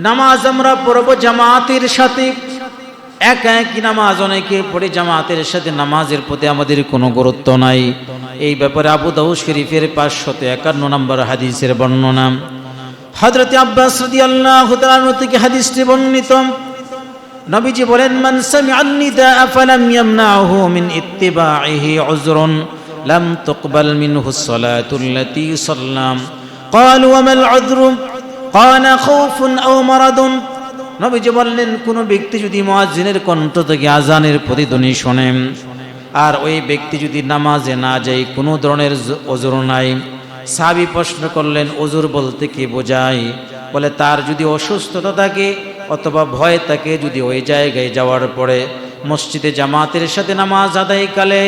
নামাজ আমরা পড়ব জামাতের সাথে একা একই নামাজ অনেকে পড়ে জামাতের সাথে নামাজের প্রতি আমাদের কোনো গুরুত্ব নাই এই ব্যাপারে আবু দাউ শরীফের পাঁচশত একান্ন নম্বর হাদিসের বর্ণনা হজরত আব্বাস রাদিয়াল্লাহু তাআলা থেকে হাদিসটি বর্ণিত নবীজি বলেন মান সামিআন নিদা ফালাম ইয়ামনাহু মিন ইত্তিবাইহি উযরুন লাম তুকবাল মিনহু الصلاة التي صلى قالوا وما العذر নবীজি বললেন, কোনো ব্যক্তি যদি মহাজিনের কণ্ঠ থেকে আজানের প্রতিধ্বনি শোনেন আর ওই ব্যক্তি যদি নামাজে না যায়, কোনো ধরনের ওজোর নাই। সাবি প্রশ্ন করলেন, ওজোর বলতে কি বোঝায়? বলে, তার যদি অসুস্থতা থাকে অথবা ভয় থাকে, যদি ওই জায়গায় যাওয়ার পরে মসজিদে জামাতের সাথে নামাজ আদায়কালে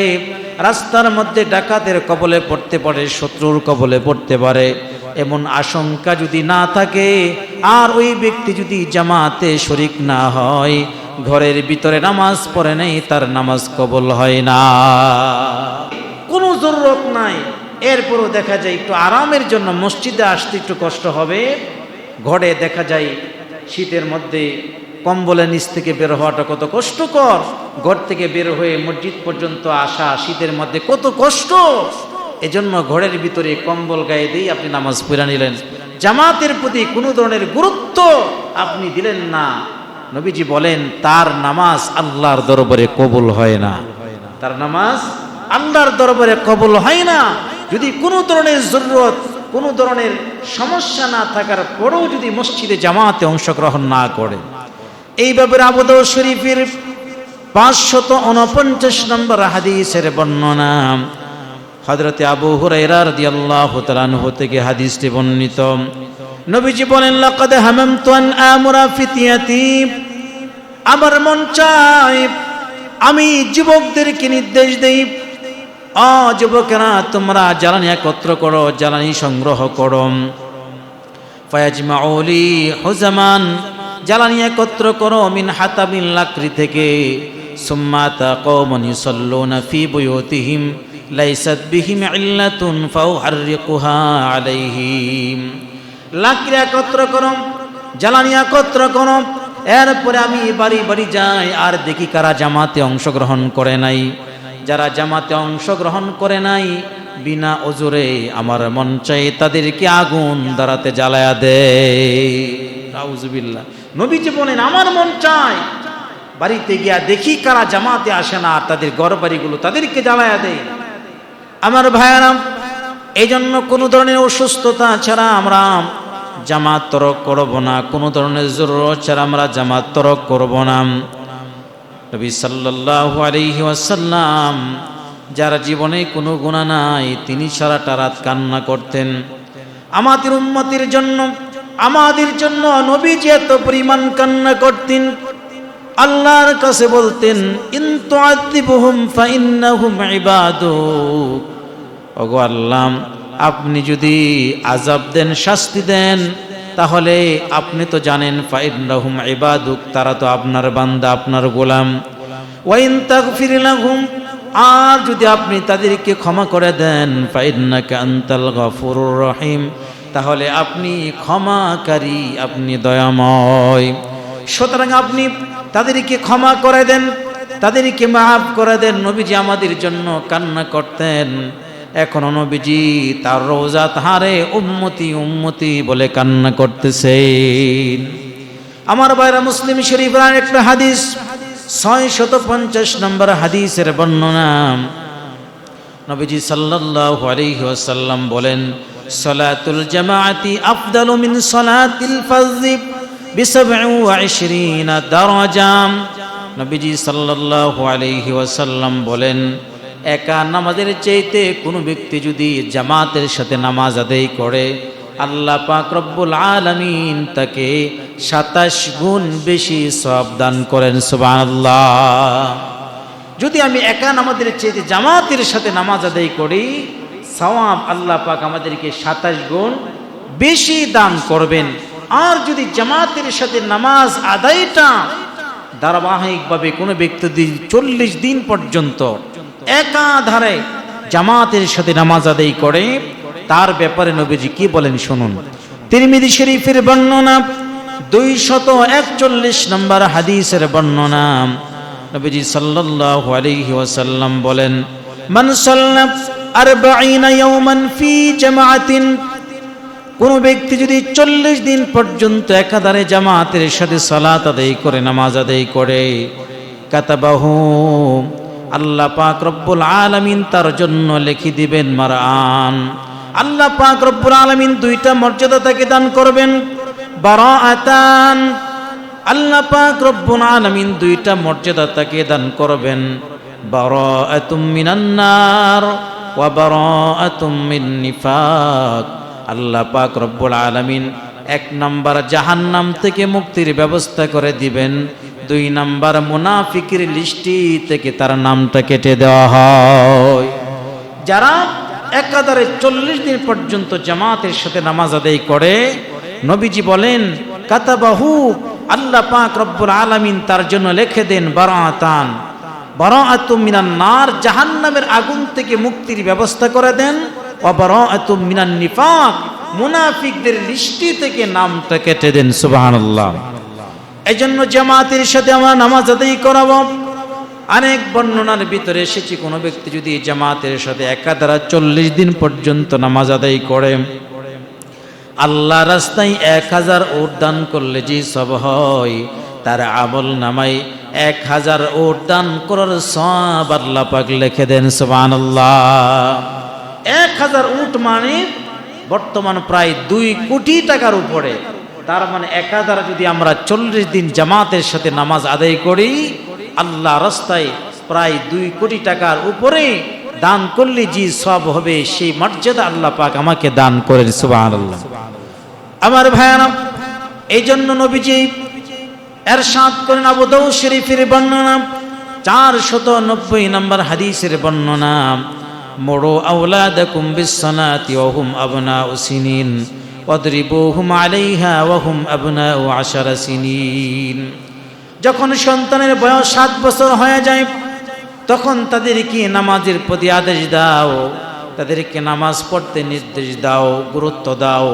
রাস্তার মধ্যে ডাকাতের কবলে পড়তে পারে, শত্রুর কবলে পড়তে পারে এমন আশঙ্কা যদি না থাকে আর ওই ব্যক্তি যদি জামাতে শরিক না হয় ঘরের ভিতরে নামাজ পড়ে নেই তার নামাজ কবল হয় না। কোনো জরুরত নাই। এরপরও দেখা যায় একটু আরামের জন্য মসজিদে আসতে একটু কষ্ট হবে। ঘরে দেখা যায় শীতের মধ্যে কম্বলের নিচ থেকে বের হওয়াটা কত কষ্টকর। ঘর থেকে বের হয়ে মসজিদ পর্যন্ত আসা শীতের মধ্যে কত কষ্ট। এজন্য ঘরের ভিতরে কম্বল গায়ে দিয়ে আপনি নামাজ পড়া নিলেন। জামাতের প্রতি কোনো ধরনের গুরুত্ব আপনি দিলেন না। নবীজি বলেন, তার নামাজ আল্লাহর দরবারে কবুল হয় না। তার নামাজ আল্লাহর দরবারে কবুল হয় না। যদি কোনো ধরনের জরুরত, কোনো ধরনের সমস্যা না থাকার পরেও যদি মসজিদে জামাতে অংশগ্রহণ না করে এই ব্যাপারে আবুদ শরীফের পাঁচশত উনপঞ্চাশ নম্বর হাদিসের বর্ণনা। হজরতে আবু হুরাইরা রাদিয়াল্লাহু তাআলা আনহু থেকে হাদিসটি বর্ণিত। নবীজি বলেন, লাকাদ হামামতু আন আমরা ফিতিয়াতি। আমার মন চাই আমি যুবকদেরকে নির্দেশ দেই। অ, যুবকেরা, তোমরা জ্বালানি একত্র করো, জ্বালানি সংগ্রহ করো। ফায়াজমাউলি হুজামান। জ্বালানি একত্র করো মিন হাতাবিন লাকড়ি থেকে। সুম্মা তাকাউমান ইউসাল্লুনা ফি বুয়ুতিহিম। লাইসাত বিহিম ইল্লাতুন ফাউহাররিকুহা আলাইহিম। লাকড়ি একত্র করো, জ্বালানি একত্র করো। এরপরে আমি বাড়ি বাড়ি যাই, আর দেখি কারা জামাতে অংশগ্রহণ করে নাই। যারা জামাতে অংশগ্রহণ করে নাই, বিনা ওজুরে আমার মন চাই তাদেরকে আগুন দাঁড়াতে জ্বালায়া দে। রাউজুবিল্লাহ নবীজি বলেন, আমার মন চায়। বাড়িতে গিয়া দেখি কারা জামাতে আসে না, আর তাদের ঘর বাড়িগুলো তাদেরকে জ্বালায়া দেয়। আমার ভাইয়ারাম এই জন্য কোনো ধরনের অসুস্থতা ছাড়া আমরা জামাত তরক করব না, কোনো ধরনের জরুরত ছাড়া আমরা জামাত তরক করব না। নবী সাল্লাল্লাহু আলাইহি ওয়াসাল্লাম, যার জীবনে কোনো গুণা নাই, তিনি সারাটা রাত কান্না করতেন। আমাদের উম্মতির জন্য, আমাদের জন্য নবীজি এত পরিমাণ কান্না করতেন আল্লাহর কাছে বলতেন, ইন তুআযিবুহুম ফাইন্নাহুম ইবাদুক ওগো আল্লাহ আপনি যদি আজাব দেন, শাস্তি দেন, তাহলে আপনি তো জানেন, ফাইন্নাহুম ইবাদুক, তারা তো আপনার বান্দা, আপনার গোলাম। ওয়াইন তাগফির লাহুম, আর যদি আপনি তাদেরকে ক্ষমা করে দেন, ফাইন্নাকা আনতাল গফুরুর রহিম, তাহলে আপনি ক্ষমাকারী, আপনি দয়াময়। সুতরাং আপনি তাদেরকে ক্ষমা করে দেন, তাদেরকে মাফ করে দেন, নবীজি আমাদের জন্য কান্না করতেন। এখন নবীজি তার রোজা, তাহারে উম্মতি উম্মতি বলে কান্না করতেছেন। আমার বাইরা মুসলিম শরীফ একটা হাদিস ছয় শত পঞ্চাশ নম্বর হাদিসের বর্ণনা। নবীজি সাল্লাল্লাহু আলাইহি ওয়াসাল্লাম বলেন, সলাতুল জামাআতি আফদালু মিন সালাতিল ইশরিনা নবীজি বলেন, একা নামাজের চাইতে কোনো ব্যক্তি যদি জামাতের সাথে নামাজ আদায় করে, আল্লাহ পাক রব্বুল আলামিন তাকে সাতাশ গুণ বেশি সব দান করেন, সুবহানাল্লাহ। যদি আমি একা নামাজের চেয়ে জামাতের সাথে নামাজ আদায় করি, সওয়াব আল্লাহ পাক আমাদেরকে সাতাশ গুণ বেশি দান করবেন। আর যদি জামাতের সাথে নামাজ আদায়টা ধারাবাহিকভাবে কোনো ব্যক্তি চল্লিশ দিন পর্যন্ত একাধারে জামাতের সাথে নামাজ আদায় করে, তার ব্যাপারে নবীজি কি বলেন শুনুন। তিরমিদি শরীফের বর্ণনা দুই শত একচল্লিশ নম্বর হাদিসের বর্ণনা। নবীজি সাল্লাল্লাহু আলাইহি বলেন, মান সাল্লা আরবাঈনা ইয়াওমান ফি কোন ব্যক্তি যদি চল্লিশ দিন পর্যন্ত একাধারে জামাতের সাথে সালাত আদায় করে, নামাজ আদায় করে, কাতাবাহু, আল্লাহ পাক রব্বুল আলামিন তার জন্য লিখে দিবেন মারান আল্লাহ পাক রব্বুল আলামিন দুইটা মর্যাদা তাকে দান করবেন। বারাআতান, আল্লাহ পাক রব্বুল আলামিন দুইটা মর্যাদা তাকে দান করবেন। বারাআতুম মিনান নার ওয়া বারাআতুম মিন নিফাক। আল্লাহ পাক রব্বুল আলামিন এক নাম্বার জাহান্নাম থেকে মুক্তির ব্যবস্থা করে দিবেন। দুই নাম্বার মুনাফিকের লিস্টি থেকে তার নামটা কেটে দেওয়া হয়। যারা একাধারে চল্লিশ দিন পর্যন্ত জামাতের সাথে নামাজ আদায় করে, নবীজি বলেন, কাতাবাহু, আল্লাহ পাক রব্বুল আলামিন তার জন্য লিখে দেন, বারাতান। বারাআতুম মিনান নার, জাহান্নামের আগুন থেকে মুক্তির ব্যবস্থা করে দেন। ওয়া বারাআতুম মিনান নিফাক। মুনাফিকদের লিস্টি থেকে নামটা কেটে দেন, সুবহানাল্লাহ। এজন্য জামাতের সাথে আমরা নামাজ আদায় করাবো। অনেক বর্ণনার ভিতরে এসেছি, কোনো ব্যক্তি যদি জামাতের সাথে একাধারা চল্লিশ দিন পর্যন্ত নামাজ আদায় করে, আল্লাহ রাস্তায় এক হাজার ওট দান করলে যে সব হয়, তার আমল নামাই এক হাজার ওট দান করার সব আল্লাহ পাক লিখে দেন সবান এক হাজার উট মানে বর্তমান প্রায় দুই কোটি টাকার উপরে। তার মানে এক হাজার যদি আমরা চল্লিশ দিন জামাতের সাথে নামাজ আদায় করি, আল্লাহ রাস্তায় প্রায় দুই কোটি টাকার উপরে দান করলে যে সব হবে, সেই মর্যাদা আল্লাহ পাক আমাকে দান করেন সুবাহ আল্লাহ আমার ভাইয়ারা এই জন্য নবীজি এর সাত করেন আবু দাউ শরীফের বর্ণনা চার শত নব্বই নম্বর হাদিসের বর্ণনা। মোড়ো আউলাদাকুম বিশ্বনাতি ওহুম আবনা উসিনিন অদ্রিবুহুম আলাইহা ওহুম আবনা ও আশারা সিনিন। যখন সন্তানের বয়স সাত বছর হয়ে যায়, তখন তাদেরকে নামাজের প্রতি আদেশ দাও। তাদেরকে নামাজ পড়তে নির্দেশ দাও, গুরুত্ব দাও।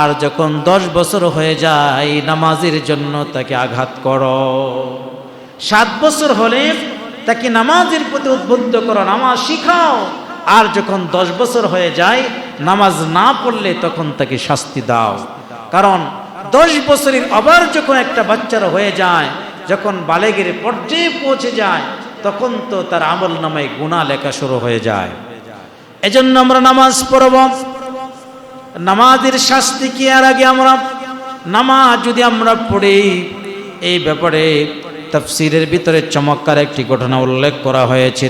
আর যখন দশ বছর হয়ে যায়, নামাজের জন্য তাকে আঘাত করো। সাত বছর হলে তাকে নামাজের প্রতি উদ্বুদ্ধ করো, নামাজ শিখাও। আর যখন দশ বছর হয়ে যায়, নামাজ না পড়লে তখন তাকে শাস্তি দাও। কারণ দশ বছরের আবার যখন একটা বাচ্চার হয়ে যায়, যখন বালেগের পর্যায়ে পৌঁছে যায়, তখন তো তার আমল নামায় গুণা লেখা শুরু হয়ে যায়। এজন্য আমরা নামাজ পড়ব। নামাজের শাস্তি কি আর আগে আমরা? নামাজ যদি আমরা পড়ি, এই ব্যাপারে তফসিরের ভিতরে চমৎকার একটি ঘটনা উল্লেখ করা হয়েছে।